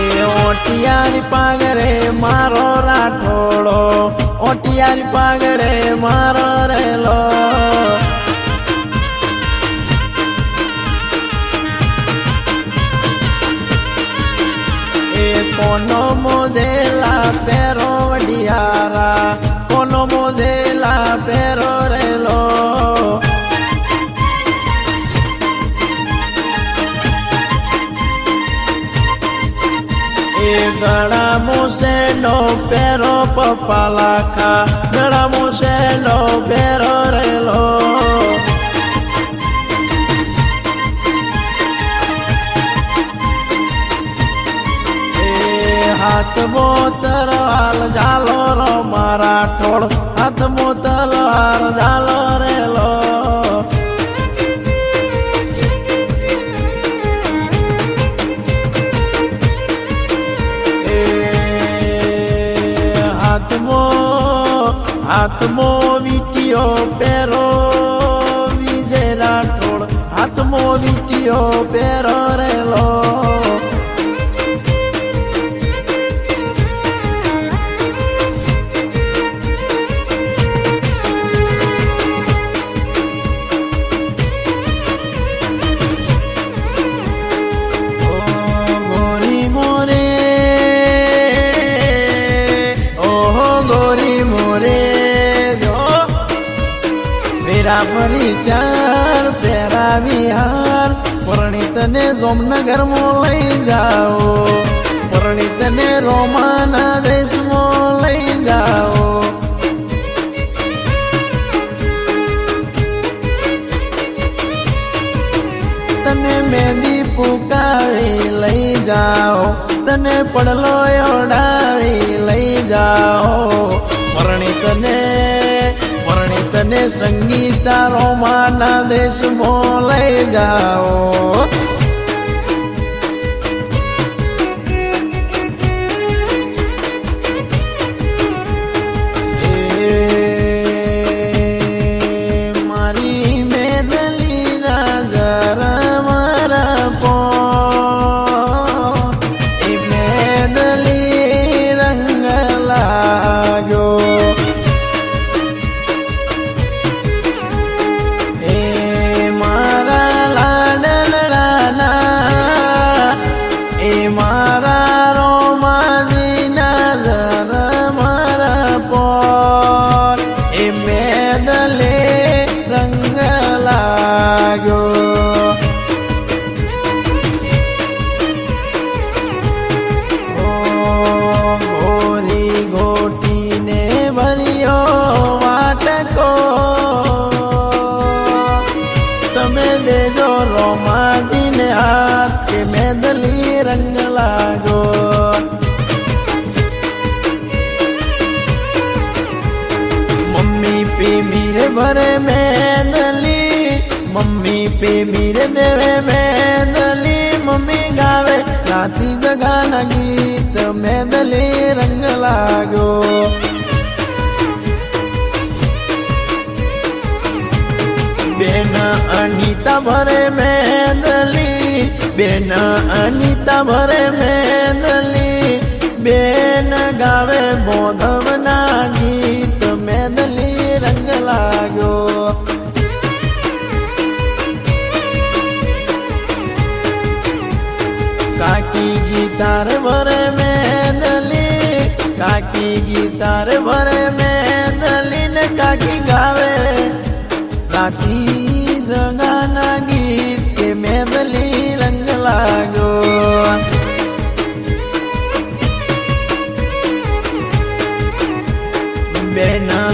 એ ઓટિયારી પાગરે મારો રાઠોડો ઓટિયાની પાગરે મારો મોજેલા પેરો વડિયારા કોનો મોજેલા પેરો રેલો એ ગળા મુસેલો પેરો પપ્પા લાખા ગળા મુસેલો પેરો રેલો મારા ઠોળ હાથ મોતર હાલ જાલો રેલો હાથમો હાથમો વીટીયો પેરો વિજય રાઠોડ હાથમો વીટીયો પેરો રેલો. પેરા ફરી ચાર પેરા વિહાર પરણિતને જોમનગરમાં લઈ જાઓ. પરણિતને રોમાના દેશમાં લઈ જાઓ. તને મેંદી પુકાવી લઈ જાઓ. તને પડલો ઓડાવી લઈ જાઓ. પરણિતને પરણિતને સંગીતા રોમાના મો લઈ જાઓ. મેદલી રંગ લાગો મમ્મી પે મીરે ભરે મેદલી મમ્મી પે મીરે દેવે મેદલી મમ્મી ગાવે રાતી જગાના ગીત મેદલી રંગ લાગો બેન અનિતા ભરે મેદલી બેન અનિતા ભરે મેદલી. બેન ગાવે બોધવના ગીત મેદલી રંગ લાગ્યો. કાકી ગીતાર ભરે મેદલી. કાકી ગીતાર ભરે મેદલી ને કાકી ગાવે. રાતી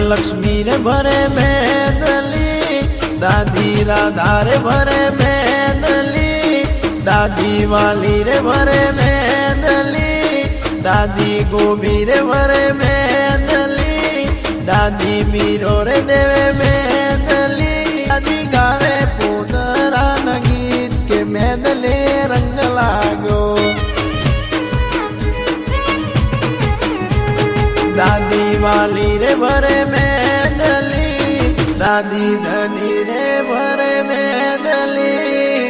બેન લક્ષ્મી રે ભરે મેદલી દાદી રાધા રે ભરે મેદલી દાદી વાલી રે ભરે મેદલી દાદી ગોબી રે ભરે મેદલી દાદી મીરો રે દેવે મેદલી દાદી ગાવે પોતરા ગીત કે મેદલે રંગ લાગ્યો દાદી વાલી રે ભરે મેદલી દાદી ધની રે ભરે મેદલી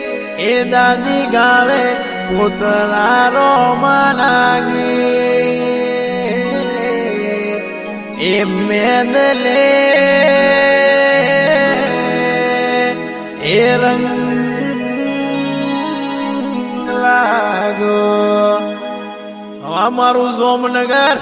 એ દાદી ગાવે પોતરા રોમાનાગી એ મેદલે એ રંગ લાગો અમારું સોમનગર